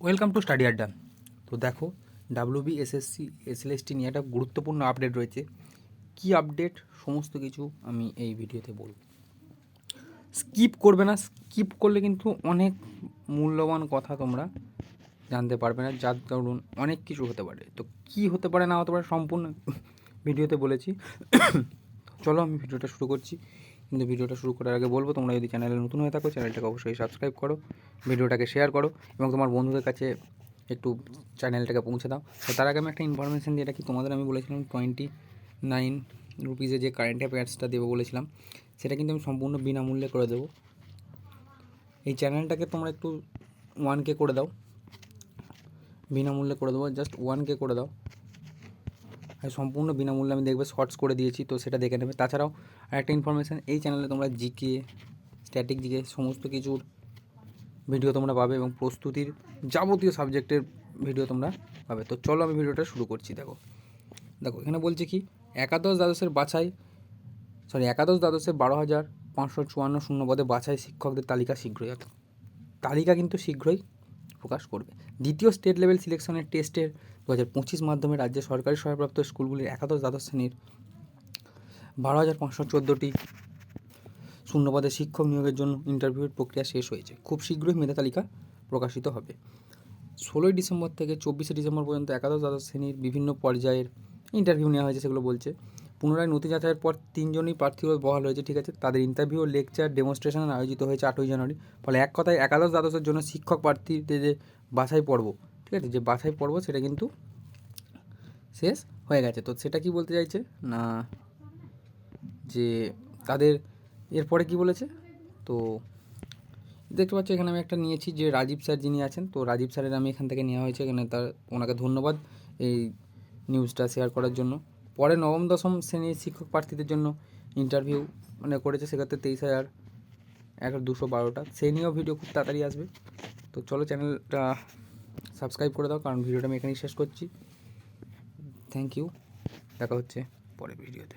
Welcome to study Adda তো দেখো W WB SSC SLST নিয়ে একটা গুরুত্বপূর্ণ আপডেট রয়েছে। কি আপডেট সমস্ত কিছু আমি এই ভিডিওতে বলব। স্কিপ করবে না স্কিপ করলে কিন্তু অনেক মূল্যবান কথা তোমরা জানতে পারবে না, যার দরুন অনেক কিছু হতে পারে। তো কি হতে পারে না হতে পারে সম্পূর্ণ ভিডিওতে বলেছি। চলো আমি ভিডিওটা শুরু করছি। কিন্তু ভিডিওটা শুরু করার আগে বলব, তোমরা যদি চ্যানেলে নতুন হয়ে থাকো চ্যানেলটাকে অবশ্যই সাবস্ক্রাইব করো, ভিডিওটাকে শেয়ার করো এবং তোমার বন্ধুদের কাছে একটু চ্যানেলটাকে পৌঁছে দাও। তো তার আগে আমি একটা ইনফরমেশান দিয়ে রাখি, তোমাদের আমি বলেছিলাম টোয়েন্টি নাইন রুপিজে যে কারেন্ট অ্যাফেয়ার্সটা দেবো বলেছিলাম, সেটা কিন্তু আমি সম্পূর্ণ বিনামূল্যে করে দেবো। এই চ্যানেলটাকে তোমরা একটু ওয়ান কে করে দাও, বিনামূল্যে করে দেবো জাস্ট ওয়ান কে করে দাও। সম্পূর্ণ বিনামূল্যে আমি দেখবে শর্টস করে দিয়েছি, তো সেটা দেখে নেবে। তাছাড়াও আরেকটা ইনফরমেশান এই চ্যানেলে তোমরা জিকে স্ট্যাটিক জিকে সমস্ত কিছুর ভিডিও তোমরা পাবে এবং প্রস্তুতির যাবতীয় সাবজেক্টের ভিডিও তোমরা পাবে। তো চলো আমি ভিডিওটা শুরু করছি, দেখো। দেখো, এখানে বলছে কি, একাদশ দ্বাদশের বাছাই সরি একাদশ দ্বাদশের বারো হাজার পাঁচশো চুয়ান্ন শূন্য পদে বাছাই শিক্ষকদের তালিকা শীঘ্রই তালিকা কিন্তু শীঘ্রই প্রকাশ করবে। দ্বিতীয় স্টেট লেভেল সিলেকশনের টেস্টের দু হাজার পঁচিশ মাধ্যমে রাজ্যে সরকারি সহায়প্রাপ্ত স্কুলগুলির একাদশ দ্বাদশ শ্রেণির বারো হাজার পাঁচশো চোদ্দোটি শূন্যপদে শিক্ষক নিয়োগের জন্য ইন্টারভিউয়ের প্রক্রিয়া শেষ হয়েছে। খুব শীঘ্রই মেধা তালিকা প্রকাশিত হবে। ষোলোই ডিসেম্বর থেকে চব্বিশে ডিসেম্বর পর্যন্ত একাদশ দ্বাদশ শ্রেণির বিভিন্ন পর্যায়ের ইন্টারভিউ নেওয়া হয়েছে, সেগুলো বলছে। পুনরায় নথি যাচাইয়ের পর তিনজনই প্রার্থী হয়ে বহাল হয়েছে, ঠিক আছে? তাদের ইন্টারভিউ লেকচার ডেমনস্ট্রেশন আয়োজিত হয়েছে আটই জানুয়ারি। ফলে এক কথায় একাদশ দ্বাদশের জন্য শিক্ষক প্রার্থীদের যে বাছাই পর্ব, ঠিক আছে? যে বাছাই পর্ব সেটা কিন্তু শেষ হয়ে গেছে। তো সেটা কি বলতে চাইছে? না, যে তাদের এরপরে কি বলেছে? তো দেখতে পাচ্ছ, এখানে আমি একটা নিয়েছি যে রাজীব স্যার যিনি আছেন, তো রাজীব স্যারের আমি এখান থেকে নেওয়া হয়েছে। এখানে তার, ওনাকে ধন্যবাদ এই নিউজটা শেয়ার করার জন্য। পরে নবম, দশম শ্রেণির শিক্ষক প্রার্থীদের জন্য ইন্টারভিউ মানে করেছে সেক্ষেত্রে তেইশ হাজার এক দুশো বারোটা। সেই নিয়েও ভিডিও খুব তাড়াতাড়ি আসবে। তো চলো চ্যানেলটা সাবস্ক্রাইব করে দাও, কারণ ভিডিওটা আমি এখানেই শেষ করছি। থ্যাংক ইউ দেখা হচ্ছে পরের ভিডিওতে